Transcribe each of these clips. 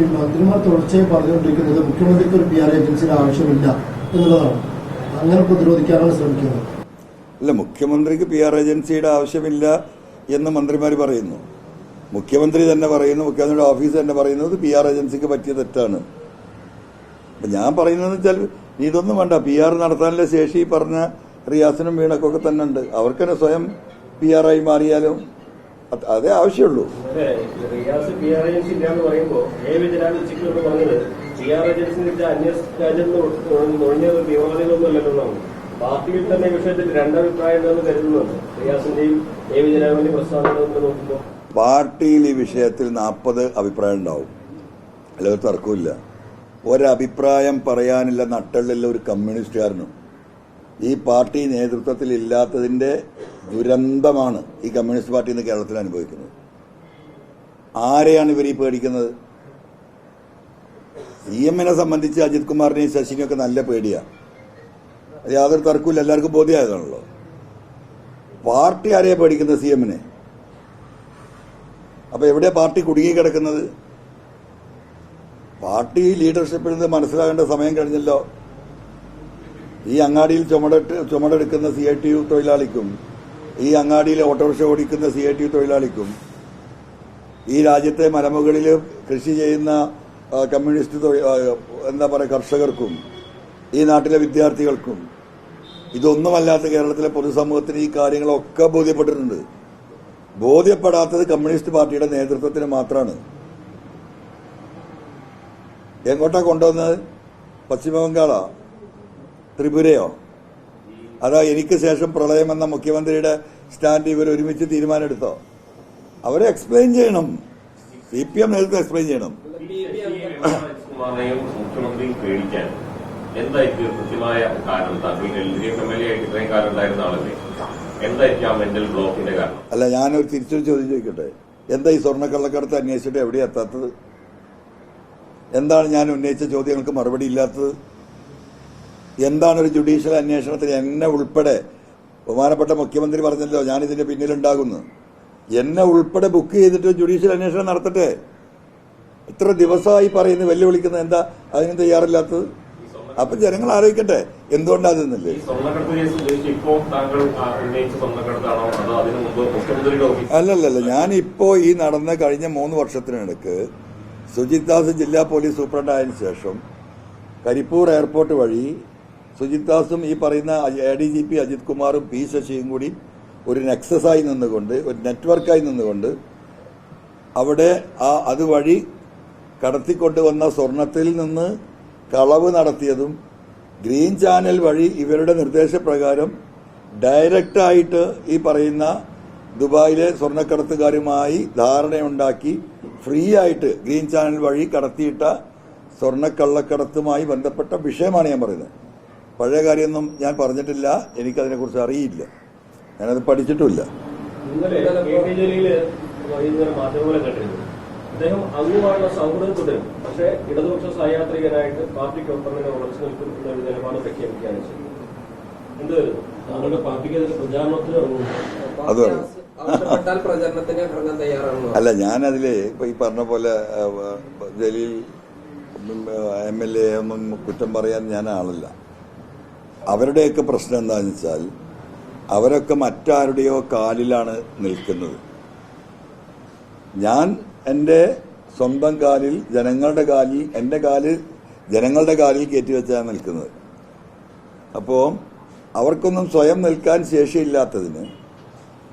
ഈ മന്ത്രിമാർ തുടർച്ചയായി പറഞ്ഞുകൊണ്ടിരിക്കുന്നത് മുഖ്യമന്ത്രിക്ക് ഒരു പി ആർ ഏജൻസിയുടെ ആവശ്യമില്ല എന്നുള്ളതാണ്. അങ്ങനെ പ്രതിരോധിക്കാനാണ് ശ്രമിക്കുന്നത്. അല്ല മുഖ്യമന്ത്രിക്ക് പി ആർ ഏജൻസിയുടെ ആവശ്യമില്ല എന്ന് മന്ത്രിമാർ പറയുന്നു. മുഖ്യമന്ത്രി തന്നെ പറയുന്നു മുഖ്യമന്ത്രിയുടെ ഓഫീസ് തന്നെ പറയുന്നത് പി ആർ ഏജൻസിക്ക് പറ്റിയ തെറ്റാണ്. അപ്പൊ ഞാൻ പറയുന്നതെന്ന് വെച്ചാൽ നീ ഇതൊന്നും വേണ്ട. പി ആർ നടത്താനുള്ള ശേഷി പറഞ്ഞ റിയാസിനും വീണക്കൊക്കെ തന്നെ ഉണ്ട്. അവർക്ക് തന്നെ സ്വയം പി ആയി മാറിയാലും അത് ആവശ്യമുള്ളൂ. പാർട്ടിയിൽ തന്നെ ഈ വിഷയത്തിൽ രണ്ടഭിപ്രായം ഉണ്ടെന്ന് കരുതുന്നുണ്ട്. റിയാസിന്റെയും എ വിജയരാഘവന്റെയും പ്രസ്താവനകൾ നോക്കുമ്പോൾ പാർട്ടിയിൽ ഈ വിഷയത്തിൽ നാൽപ്പത് അഭിപ്രായം ഉണ്ടാവും. അല്ലെങ്കിൽ തർക്കമില്ല ഒരഭിപ്രായം പറയാനില്ല നട്ടലുള്ള ഒരു കമ്മ്യൂണിസ്റ്റുകാരനും. ഈ പാർട്ടി നേതൃത്വത്തിൽ ഇല്ലാത്തതിന്റെ ദുരന്തമാണ് ഈ കമ്മ്യൂണിസ്റ്റ് പാർട്ടി ഇന്ന് കേരളത്തിൽ അനുഭവിക്കുന്നത്. ആരെയാണ് ഇവർ ഈ പേടിക്കുന്നത്? സി എമ്മിനെ സംബന്ധിച്ച് അജിത് കുമാറിനെയും ശശിനെയും ഒക്കെ നല്ല പേടിയാണ് അത് യാതൊരു തർക്കമില്ല എല്ലാവർക്കും ബോധ്യമായതാണല്ലോ. പാർട്ടി ആരെയാണ് പേടിക്കുന്നത് സി എമ്മിനെ അപ്പൊ എവിടെ പാർട്ടി കുടുങ്ങി കിടക്കുന്നത് പാർട്ടി ലീഡർഷിപ്പിൽ നിന്ന് മനസ്സിലാകേണ്ട സമയം കഴിഞ്ഞല്ലോ. ഈ അങ്ങാടിയിൽ ചുമടട്ട് ചുമടെടുക്കുന്ന സി ഐ ടി യു തൊഴിലാളിക്കും ഈ അങ്ങാടിയിൽ ഓട്ടോറിക്ഷ ഓടിക്കുന്ന സി ഐ ടി യു തൊഴിലാളിക്കും ഈ രാജ്യത്തെ മലമുകളിൽ കൃഷി ചെയ്യുന്ന കമ്മ്യൂണിസ്റ്റ് എന്താ പറയുക കർഷകർക്കും ഈ നാട്ടിലെ വിദ്യാർത്ഥികൾക്കും ഇതൊന്നുമല്ലാത്ത കേരളത്തിലെ പൊതുസമൂഹത്തിന് ഈ കാര്യങ്ങളൊക്കെ ബോധ്യപ്പെട്ടിട്ടുണ്ട്. ബോധ്യപ്പെടാത്തത് കമ്മ്യൂണിസ്റ്റ് പാർട്ടിയുടെ നേതൃത്വത്തിന് മാത്രമാണ് എങ്ങോട്ടാണ് കൊണ്ടുവന്നത്? പശ്ചിമ ബംഗാളോ? ത്രിപുരയോ? അതോ എനിക്ക് ശേഷം പ്രളയം എന്ന മുഖ്യമന്ത്രിയുടെ സ്റ്റാൻഡ് ഇവർ ഒരുമിച്ച് തീരുമാനമെടുത്തോ? അവരെ എക്സ്പ്ലെയിൻ ചെയ്യണം. സി പി എം നേതൃത്വം എക്സ്പ്ലെയിൻ ചെയ്യണം. കുമാറിനെയും മുഖ്യമന്ത്രിയും പേടിക്കാൻ എന്തായിരിക്കും കൃത്യമായ കാരണം? താങ്കൾ L D F M L A ആയിട്ട് ഇത്രയും കാലം ഉണ്ടായിരുന്ന ആളല്ലേ? എന്തായിരിക്കും ആ മെന്റൽ ബ്ലോക്കിന്റെ കാരണം? അല്ല ഞാനൊരു തിരിച്ചൊരു ചോദ്യം ചോദിക്കട്ടെ? എന്താ ഈ സ്വർണക്കള്ളക്കടത്ത് അന്വേഷിച്ചിട്ട് എവിടെ എത്താത്തത്? എന്താണ് ഞാൻ ഉന്നയിച്ച ചോദ്യങ്ങൾക്ക് മറുപടി ഇല്ലാത്തത്? എന്താണ് ഒരു ജുഡീഷ്യൽ അന്വേഷണത്തിൽ എന്നെ ഉൾപ്പെടെ ബഹുമാനപ്പെട്ട മുഖ്യമന്ത്രി പറഞ്ഞല്ലോ ഞാൻ ഇതിന്റെ പിന്നിലുണ്ടാകുന്നു. എന്നെ ഉൾപ്പെടെ ബുക്ക് ചെയ്തിട്ട് ജുഡീഷ്യൽ അന്വേഷണം നടത്തട്ടെ? ഇത്ര ദിവസമായി പറയുന്നു വെല്ലുവിളിക്കുന്നത് എന്താ? അതിന് തയ്യാറില്ലാത്തത്? അപ്പൊ ജനങ്ങൾ ആലോചിക്കട്ടെ മുഖ്യമന്ത്രിയുടെ ഓഫീസ് അല്ലല്ലല്ല ഞാനിപ്പോ ഈ നടന്ന കഴിഞ്ഞ മൂന്ന് വർഷത്തിനിടക്ക് സുജിത് ദാസ് ജില്ലാ പോലീസ് സൂപ്രണ്ടായതിനു ശേഷം കരിപ്പൂർ എയർപോർട്ട് വഴി സുജിത് ദാസും ഈ പറയുന്ന A D G P Ajith കുമാറും പി ശശിയും കൂടി ഒരു നെക്സസായി നിന്നുകൊണ്ട് ഒരു നെറ്റ്വർക്കായി നിന്നുകൊണ്ട് അവിടെ ആ അതുവഴി കടത്തിക്കൊണ്ടുവന്ന സ്വർണത്തിൽ നിന്ന് കളവ് നടത്തിയതും ഗ്രീൻ ചാനൽ വഴി ഇവരുടെ നിർദ്ദേശപ്രകാരം ഡയറക്റ്റായിട്ട് ഈ പറയുന്ന ദുബായിലെ സ്വർണക്കടത്തുകാരുമായി ധാരണയുണ്ടാക്കി ഫ്രീ ആയിട്ട് ഗ്രീൻ ചാനൽ വഴി കടത്തിയിട്ട സ്വർണക്കള്ളക്കടത്തുമായി ബന്ധപ്പെട്ട വിഷയമാണ് ഞാൻ പറയുന്നത്. പഴയ കാര്യമൊന്നും ഞാൻ പറഞ്ഞിട്ടില്ല. എനിക്കതിനെക്കുറിച്ച് അറിയില്ല. ഞാനത് പഠിച്ചിട്ടുമില്ല. അദ്ദേഹം അങ്ങുമായുള്ള സൗഹൃദം തുടരും. പക്ഷേ ഇടതുപക്ഷ സഹയാത്രികനായിട്ട് പാർട്ടിക്കൊപ്പം തന്നെ ഉറച്ചു നിൽക്കും എന്നൊരു നിലപാട് പ്രഖ്യാപിക്കുകയാണ് ചെയ്തത് എന്ത് കരുതുന്നു താങ്കളുടെ പാർട്ടിക്ക് അതിന്റെ പ്രചാരണത്തിന് ഇറങ്ങുന്നു അത് വേണം. ആവശ്യപ്പെട്ടാൽ പ്രചരണത്തിന് ഇറങ്ങാൻ തയ്യാറാണോ? അല്ല ഞാനതിൽ ഇപ്പൊ ഈ പറഞ്ഞ പോലെ ജലീൽ എം എൽ എ ഒന്നും കുറ്റം പറയാൻ ഞാൻ ആളല്ല. അവരുടെയൊക്കെ പ്രശ്നം എന്താണെന്ന് വെച്ചാൽ അവരൊക്കെ മറ്റാരുടെയോ കാലിലാണ് നിൽക്കുന്നത്. ഞാൻ എന്റെ സ്വന്തം കാലിൽ ജനങ്ങളുടെ കാലിൽ എന്റെ കാൽ ജനങ്ങളുടെ കാലിൽ കയറ്റിവെച്ചാണ് നിൽക്കുന്നത്. അപ്പോൾ അവർക്കൊന്നും സ്വയം നിൽക്കാൻ ശേഷിയില്ലാത്തതിന്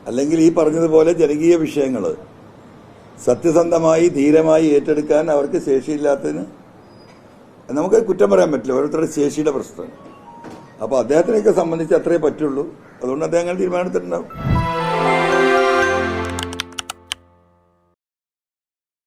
അല്ലെങ്കിൽ ഈ പറഞ്ഞതുപോലെ ജനകീയ വിഷയങ്ങൾ സത്യസന്ധമായി ധീരമായി ഏറ്റെടുക്കാൻ അവർക്ക് ശേഷിയില്ലാത്തതിന് നമുക്ക് കുറ്റം പറയാൻ പറ്റില്ല. ഓരോരുത്തരുടെ ശേഷിയുടെ പ്രശ്നം. അപ്പോൾ അദ്ദേഹത്തിനെയൊക്കെ സംബന്ധിച്ച് അത്രേ പറ്റുള്ളൂ. അതുകൊണ്ട് അദ്ദേഹം അങ്ങനെ തീരുമാനത്തിട്ടുണ്ടാവും